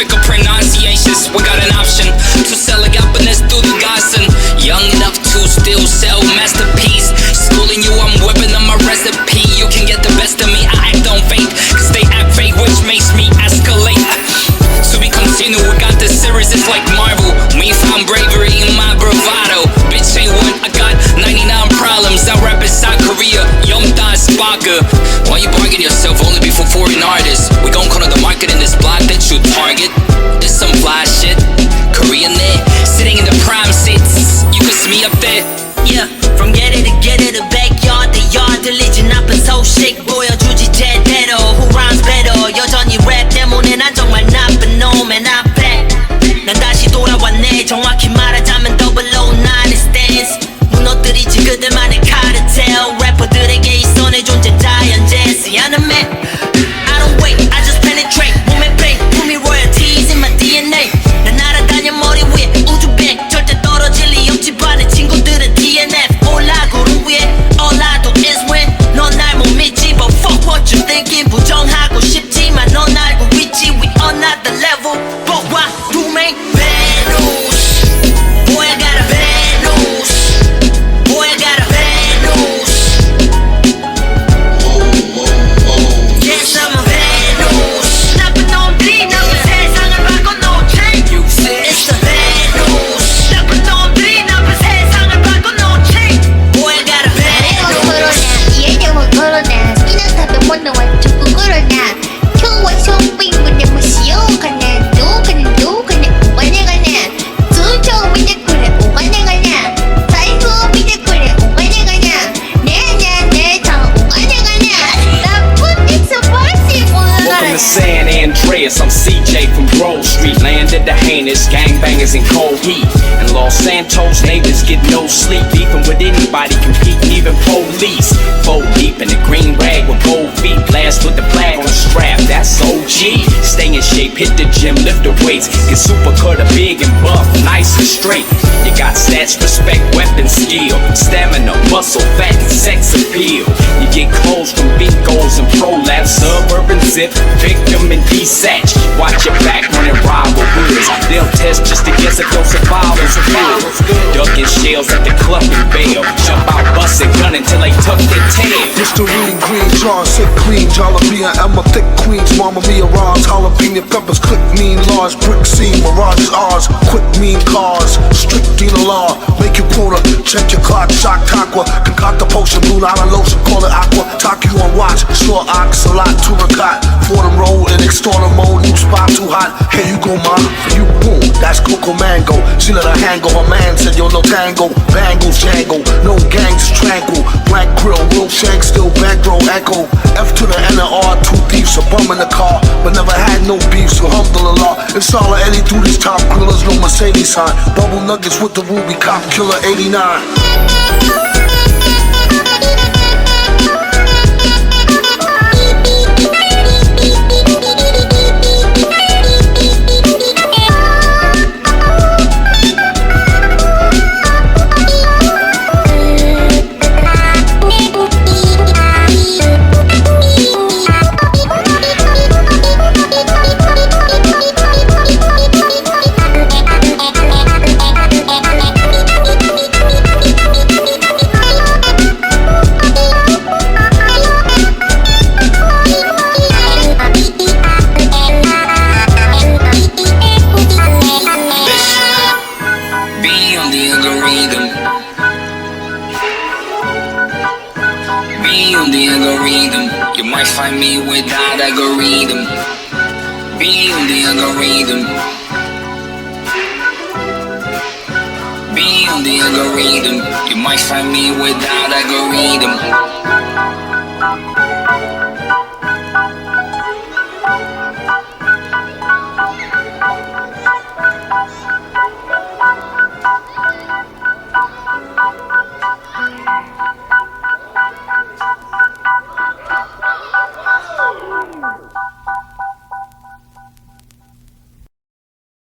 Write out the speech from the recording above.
difficult pronunciations. We got an option vodka. Why you bargain yourself only before foreign artists? We gon' corner the market in this block that you target. This some fly shit, Korean there. Sitting in the prime seats, you can see me up there. Yeah, from getter to getter, the backyard, the yard, the legend, I've so shake. Andreas. I'm CJ from Grove Street. Landed the heinous gangbangers in cold heat. And Los Santos neighbors get no sleep. Beefing with anybody, competing, even police. Four deep in the green rag with bold feet. Blast with the flag on the strap. That's OG. Shape, hit the gym, lift the weights. Get super cutter, big and buff, nice and straight. You got stats, respect, weapon skill. Stamina, muscle, fat, and sex appeal. You get clothes from big goals and pro labs. Suburban zip, victim and desatch. Watch your back when with. They'll test just to guess if survival's good. Ducking shells at the club bail. Jump out, bust a gun until they tuck their tail. Listerine, green jar, sick queen, jalapeno, Emma, thick queens, Mama Mia, Ron's, jalapeno peppers, click mean, large brick scene, Mirage is ours, quick mean cars, strict dealer law, make your quota, check your clock, shock aqua, concoct a potion, blue line lotion, call it aqua, talk you on watch, store ox, a lot, turicot, for them roll and extort hot, here you go, ma, for you, boom, that's Coco Mango, she let her hang go, her man said, yo, no tango, bangles, jangle, no gangs, tranquil, black grill, real shank, still bankroll, echo, F to the N and R, two thieves, a bum in the car, but never had no beef, so alhamdulillah, it's all Eddie through this top grillers, no Mercedes sign, bubble nuggets with the ruby cop killer 89. Be on the algorithm. You might find me without algorithm. Be on the algorithm. Be on the algorithm. You might find me without algorithm.